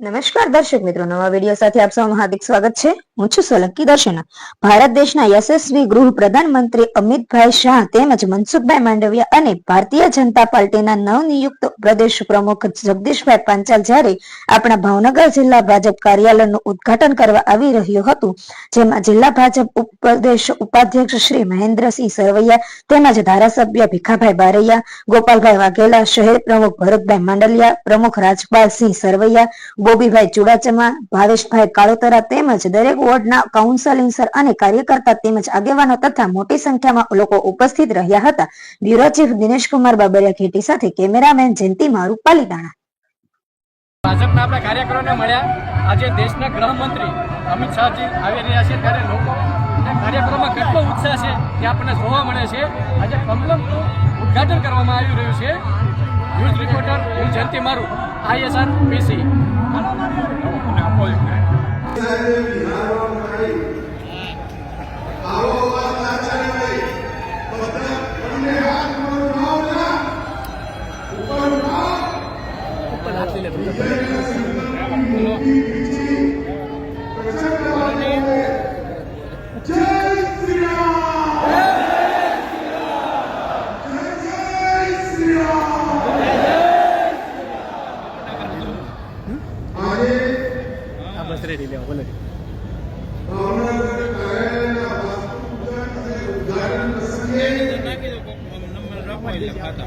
નમસ્કાર દર્શક મિત્રો, નવા વીડિયો સાથે આપ સૌનું હાર્દિક સ્વાગત છે. હું છું સોલંકી દર્શના. ભારત દેશના યશસ્વી ગૃહ પ્રધાનમંત્રી અમિતભાઈ શાહ તેમજ મનસુખભાઈ માંડવિયા અને ભારતીય જનતા પાર્ટીના નવનિયુક્ત પ્રદેશ પ્રમુખ જગદીશભાઈ પાંચાલ જ્યારે આપણા ભાવનગર જિલ્લા ભાજપ કાર્યાલયનું ઉદઘાટન કરવા આવી રહ્યું હતું, જેમાં જિલ્લા ભાજપ ઉપપ્રદેશ ઉપાધ્યક્ષ શ્રી મહેન્દ્રસિંહ સરવૈયા તેમજ ધારાસભ્ય ભીખાભાઈ બારૈયા, ગોપાલભાઈ વાઘેલા, શહેર પ્રમુખ ભરતભાઈ માંડલિયા, પ્રમુખ રાજપાલસિંહ સરવૈયા ગોબીભાઈ ચુડાચમા ભાવેશભાઈ કાળોતરા તેમજ દરેક વોર્ડના કાઉન્સેલિંસર અને કાર્યકર્તા તેમજ આગેવાનો તથા મોટી સંખ્યામાં લોકો ઉપસ્થિત રહ્યા હતા. બ્યુરો ચીફ દિનેશકુમાર બાબરિયા ખેટી સાથે કેમેરામેન જયંતિ મારુ, પાલીતાણા. ભાજપના આપણા કાર્યકરોને મળ્યા. આજે દેશના ગૃહમંત્રી અમિત શાહજી આવી રહ્યા છે. ત્યારે લોકો કાર્યક્રમમાં કેટલો ઉત્સાહ છે તે આપણને જોવા મળે છે. આજે કમલમનું ઉદઘાટન કરવામાં આવી રહ્યું છે. ન્યૂઝ રિપોર્ટર હું જયંતિ મારું આઈએસઆર પીસી 絡まれあるよ。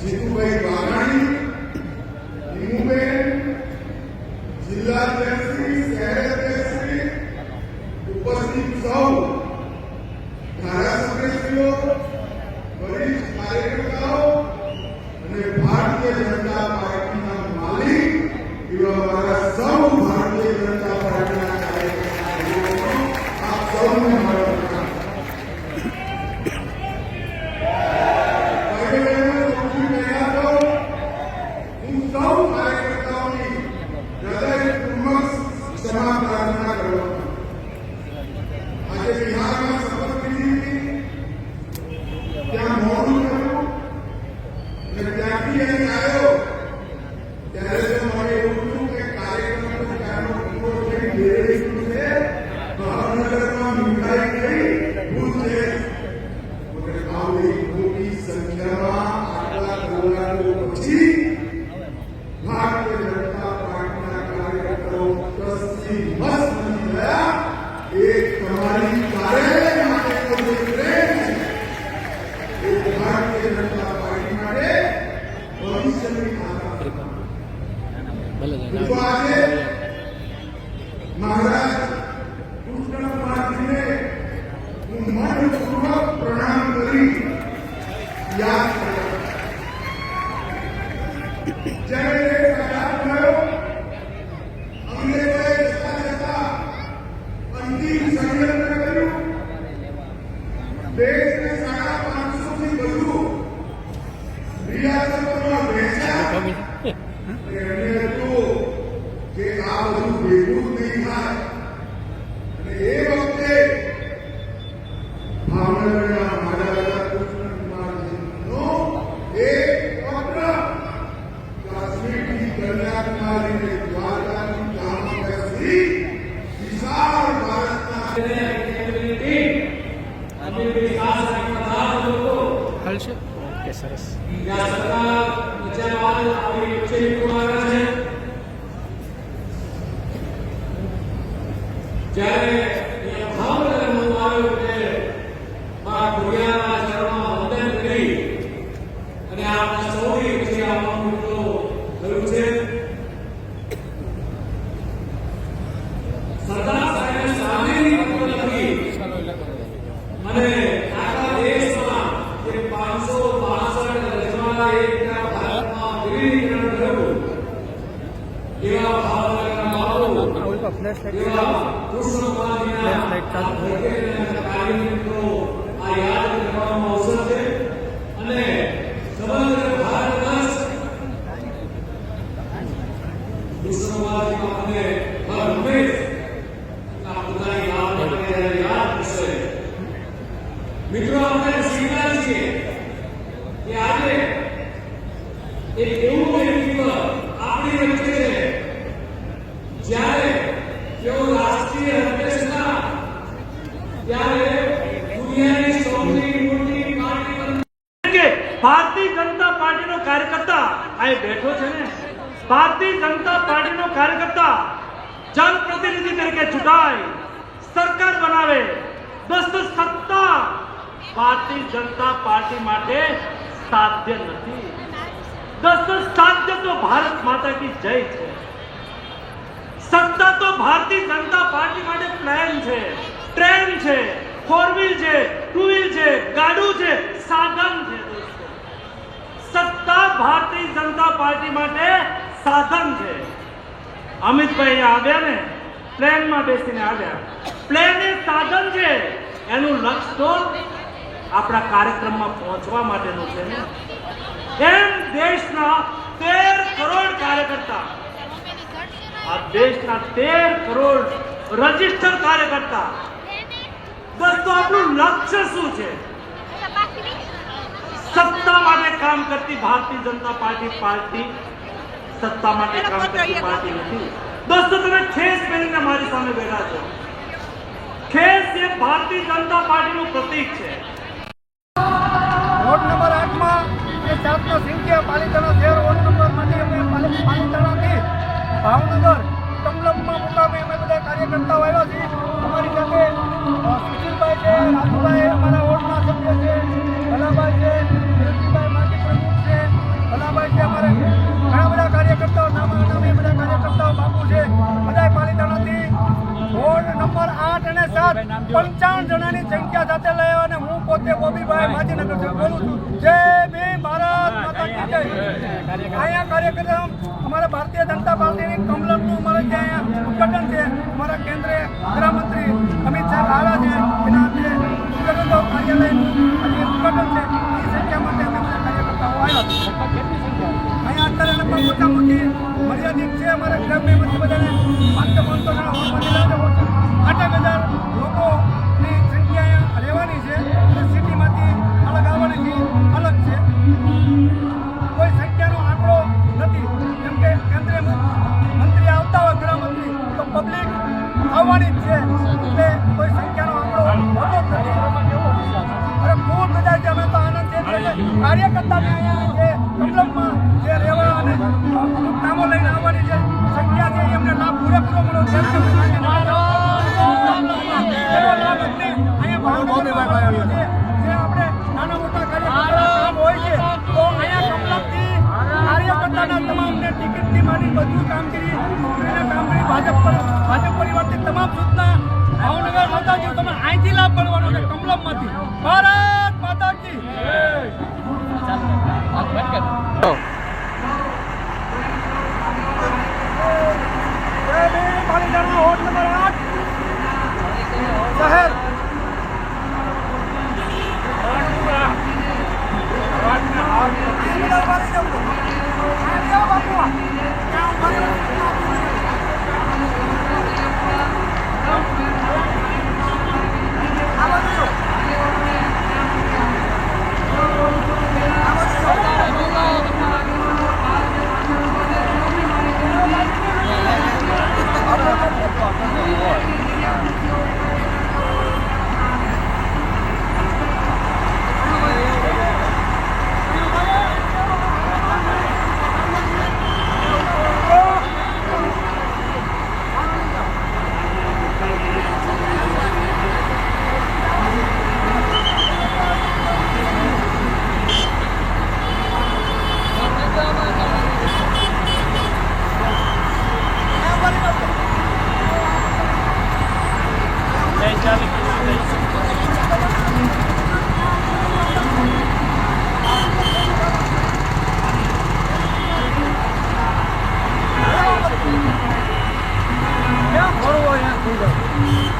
જીતુભાઈ વાઘાણી નીમુબેન જિલ્લા અધ્યક્ષશ્રી શહેર અધ્યક્ષશ્રી ઉપસ્થિત સૌ ધારાસભ્યશ્રીઓ વરિષ્ઠ કાર્યકર્તાઓ અને ભારતીય જનતા પાર્ટીના માલિક એવા મારા સૌ ભારતીય હલશે? ઓકે સરસ. જ્યારે અને આપણા સૌની વચ્ચે આવવાનું તો થયું છે યાદ કરશે મિત્રો આપણે સ્વીકાર છીએ કે આજે એક એવું વ્યક્તિત્વ આપણી વચ્ચે છે જ્યારે તેઓ રાષ્ટ્રીય અધ્યક્ષના ત્યારે દુનિયાની સૌથી મોટી પાર્ટી બની કે ભારતીય જનતા પાર્ટીનો કાર્યકર્તા બેઠો છે ને? ભારતીય જનતા પાર્ટીનો કાર્યકર્તા, જનપ્રતિનિધિ તરીકે ચૂંટાય, સરકાર બનાવે સત્તા. ભારતીય જનતા પાર્ટી માટે સાધ્ય નથી. સાધ્ય તો ભારત માતા કી જય છે. સત્તા તો ભારતીય જનતા પાર્ટી માટે પ્લાન છે. ટ્રેન છે ફોર વ્હીલ છે, ટુ વ્હીલ છે, ગાડું છે, સાધન છે. સત્તા ભારતીય જનતા પાર્ટી માટે સાધન છે. અમિતભાઈ આવ્યા ને, પ્લેનમાં બેસીને આવ્યા. પ્લેન એ સાધન છે. એનું લક્ષ્ય તો આપણા કાર્યક્રમમાં પહોંચવા માટેનું છે ને. એમ દેશના તેર કરોડ કાર્યકર્તા, આ દેશના તેર કરોડ રજિસ્ટર કાર્યકર્તા, દોસ્તો, આપણું લક્ષ્ય શું છે? સત્તા કામ કરતી ભારતીય જનતા પાર્ટી પાર્ટી સત્તા માટે કામ કરતી પાર્ટી નથી. દોસ્તો તમે ખેસ પહેરીને મારી સામે બેઠા છો. ખેસ એ ભારતીય જનતા પાર્ટીનું પ્રતીક છે. વોર્ડ નંબર આઠમાં જે સાતનો સિંધિયા પાલિતાણા શહેર વોર્ડ નંબર માટે અમે પાલિ- પાલિતાણાથી ભાવનગર કમલમમાં મુકામે અમે બધા કાર્યકર્તાઓ આવ્યા છીએ. અમારી સાથે સુશીલભાઈ છે રાજુભાઈ અમારા વોર્ડના સભ્ય છે ભલાભાઈ પંચાવન જણાની સંખ્યા સાથે લઈ અને હું પોતે બોબીભાઈ માજીનગરથી બોલું છું. જય ભીમ ભારત માતા કી જય. અહીંયા કાર્યક્રમ અમારા ભારતીય જનતા પાર્ટીની કમલમનું અમારે ત્યાં અહીંયા ઉદ્ઘાટન છે. અમારા કેન્દ્રીય ગૃહમંત્રી અમિત શાહ આવ્યા છે એના આજે ઉદ્ઘાટન કાર્યાલયનું ઉદઘાટન છે. એ સંખ્યા માટે અમે બધા કાર્યકર્તાઓ આવ્યા અહીંયા અત્યારે મોટા મોટી મર્યાદિત છે અમારા ગ્રામ્યમાંથી બધાને પાંચસો પાંચસો જણા હોલમાંથી કાર્યકર્તા બી અહીંયા Yeah, what do I have to do?